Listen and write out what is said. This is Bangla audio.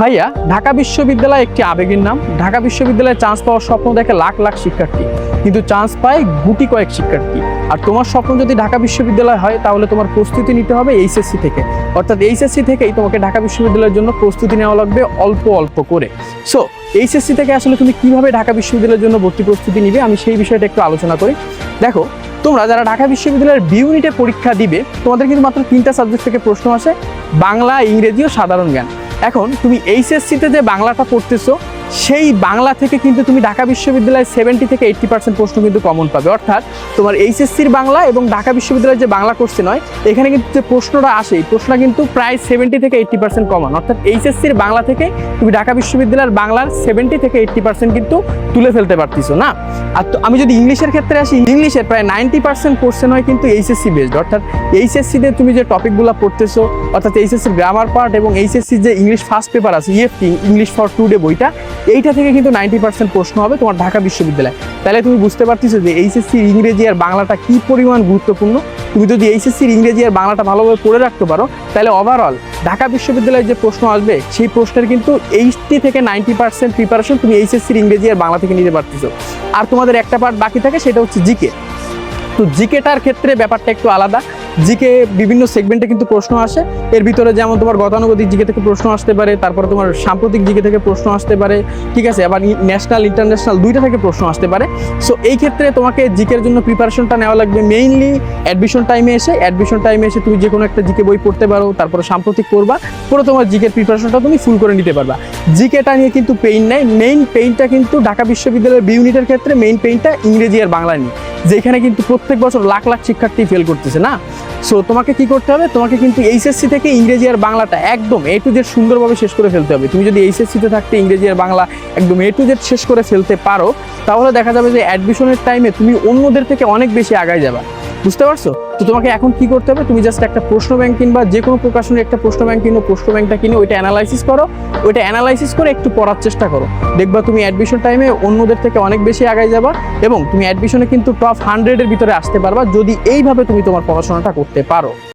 ভাইয়া, ঢাকা বিশ্ববিদ্যালয় একটি আবেগের নাম। ঢাকা বিশ্ববিদ্যালয়ে চান্স পাওয়ার স্বপ্ন দেখে লাখ লাখ শিক্ষার্থী। কিন্তু চান্স পায় গুটি কয়েক শিক্ষার্থী। আর তোমার স্বপ্ন যদি ঢাকা বিশ্ববিদ্যালয় হয়, তাহলে তোমার প্রস্তুতি নিতে হবে এইচএসসি থেকে। অর্থাৎ এইচএসসি থেকেই তোমাকে ঢাকা বিশ্ববিদ্যালয়ের জন্য প্রস্তুতি নেওয়া লাগবে অল্প অল্প করে। সো এইচএসসি থেকে আসলে তুমি কীভাবে ঢাকা বিশ্ববিদ্যালয়ের জন্য ভর্তি প্রস্তুতি নিবে? আমি সেই বিষয়টা একটু আলোচনা করি। দেখো, তোমরা যারা ঢাকা বিশ্ববিদ্যালয়ের বি ইউনিটে পরীক্ষা দিবে, তোমাদের কিন্তু মাত্র তিনটা সাবজেক্ট থেকে প্রশ্ন আসে। বাংলা, ইংরেজি ও সাধারণ জ্ঞান। এখন তুমি এইচএসসিতে যে বাংলাটা পড়তেছো সেই বাংলা থেকে কিন্তু তুমি ঢাকা বিশ্ববিদ্যালয়ে সেভেন্টি থেকে এইট্টি পার্সেন্ট প্রশ্ন কিন্তু কমন পাবে। অর্থাৎ তোমার এইচএসসির বাংলা এবং ঢাকা বিশ্ববিদ্যালয়ের যে বাংলা কোর্সে নয়, এখানে কিন্তু যে প্রশ্নটা আসে, এই প্রশ্নটা কিন্তু প্রায় সেভেন্টি থেকে এইট্টি পার্সেন্ট কমন অর্থাৎ এইচএসসির বাংলা থেকে তুমি ঢাকা বিশ্ববিদ্যালয়ের বাংলার সেভেন্টি থেকে এইট্টি পার্সেন্ট কিন্তু তুলে ফেলতে পারতিছো, না? আর তো আমি যদি ইংলিশের ক্ষেত্রে আসি, ইংলিশের প্রায় নাইনটি পার্সেন্ট কোর্সে নয় কিন্তু এইচএসসি বেসড অর্থাৎ এইচএসসিতে তুমি যে টপিকগুলো পড়তেছো, অর্থাৎ এইচএসসির গ্রামার পার্ট এবং এইচএসসির যে ইংলিশ ফার্স্ট পেপার আছে ইএফটি ইংলিশ ফর টুডে বইটা এইটা থেকে কিন্তু নাইনটি পার্সেন্ট প্রশ্ন হবে তোমার ঢাকা বিশ্ববিদ্যালয়। তাহলে তুমি বুঝতে পারতেছো যে এইচএসসি ইংরেজি আর বাংলাটা কী পরিমাণ গুরুত্বপূর্ণ? তুমি যদি এইচএসসির ইংরেজি আর বাংলাটা ভালোভাবে পড়ে রাখতে পারো, তাহলে ওভারঅল ঢাকা বিশ্ববিদ্যালয়ের যে প্রশ্ন আসবে, সেই প্রশ্নের কিন্তু এইচটি থেকে নাইনটি পার্সেন্ট প্রিপারেশন তুমি এইচএসসির ইংরেজি আর বাংলা থেকে নিতে পারতেছো। আর তোমাদের একটা পার্ট বাকি থাকে, সেটা হচ্ছে জিকে। তো জিকেটার ক্ষেত্রে ব্যাপারটা একটু আলাদা। জিকে বিভিন্ন সেগমেন্টে কিন্তু প্রশ্ন আসে। এর ভিতরে যেমন তোমার গতানুগতিক জিকে থেকে প্রশ্ন আসতে পারে, তারপরে তোমার সাম্প্রতিক জিকে থেকে প্রশ্ন আসতে পারে, ঠিক আছে? আবার ন্যাশনাল ইন্টারন্যাশনাল দুইটা থেকে প্রশ্ন আসতে পারে। সো এই ক্ষেত্রে তোমাকে জিকের জন্য প্রিপারেশনটা নেওয়া লাগবে মেইনলি অ্যাডমিশন টাইমে এসে। অ্যাডমিশন টাইমে এসে তুমি যে কোনো একটা জিকে বই পড়তে পারো, তারপরে সাম্প্রতিক করবা পুরো তোমার জিকের প্রিপারেশনটা তুমি ফুল করে নিতে পারবা। জিকেটা নিয়ে কিন্তু পেইন নাই মেইন পেইনটা কিন্তু ঢাকা বিশ্ববিদ্যালয়ের বি ইউনিটের ক্ষেত্রে মেইন পেইনটা ইংরেজি আর বাংলা নিয়ে যেখানে কিন্তু প্রত্যেক বছর লাখ লাখ শিক্ষার্থী ফেল করতেছে, না? সো তোমাকে কি করতে হবে? তোমাকে কিন্তু এইচএসসি থেকে ইংরেজি আর বাংলাটা একদম এ টু জেড সুন্দরভাবে শেষ করে ফেলতে হবে। তুমি যদি এইচএসসিতে থাকতে ইংরেজি আর বাংলা একদম এ টু জেড শেষ করে ফেলতে পারো, তাহলে দেখা যাবে যে অ্যাডমিশনের টাইমে তুমি অন্যদের থেকে অনেক বেশি আগায় যাবা। বুঝতে পারছ? তো তোমাকে এখন কি করতে হবে? তুমি জাস্ট একটা প্রশ্ন ব্যাংক কিনবা যে কোনো প্রকাশনের একটা প্রশ্ন ব্যাংক কিনো, প্রশ্ন ব্যাংকটা কিনে, ওইটা অ্যানালাইসিস করো। ওইটা অ্যানালাইসিস করে একটু পড়ার চেষ্টা করো। দেখবা তুমি অ্যাডমিশন টাইমে অন্যদের থেকে অনেক বেশি আগায় যাবা এবং তুমি অ্যাডমিশনে কিন্তু টপ হান্ড্রেডের ভিতরে আসতে পারবা যদি এইভাবে তুমি তোমার পড়াশোনাটা করতে পারো।